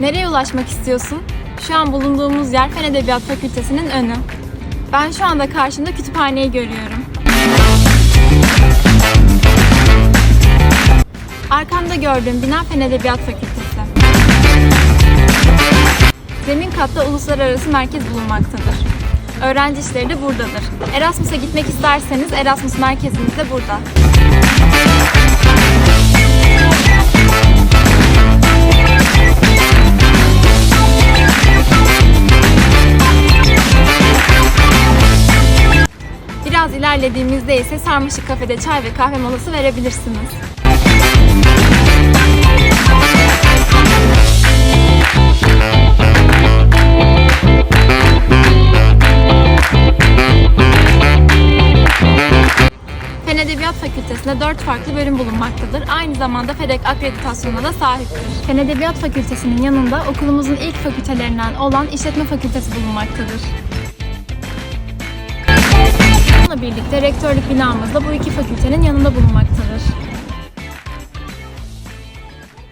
Nereye ulaşmak istiyorsun? Şu an bulunduğumuz yer Fen Edebiyat Fakültesinin önü. Ben şu anda karşımda kütüphaneyi görüyorum. Arkamda gördüğüm bina Fen Edebiyat Fakültesi. Zemin katta uluslararası merkez bulunmaktadır. Öğrenci işleri de buradadır. Erasmus'a gitmek isterseniz Erasmus merkezimiz de burada. Biraz ilerlediğimizde ise Sarmaşık Kafede çay ve kahve molası verebilirsiniz. Edebiyat Fakültesi'nde 4 farklı bölüm bulunmaktadır. Aynı zamanda FEDEK akreditasyonuna da sahiptir. Fen Edebiyat Fakültesi'nin yanında okulumuzun ilk fakültelerinden olan İşletme Fakültesi bulunmaktadır. Bununla birlikte rektörlük binamız da bu iki fakültenin yanında bulunmaktadır.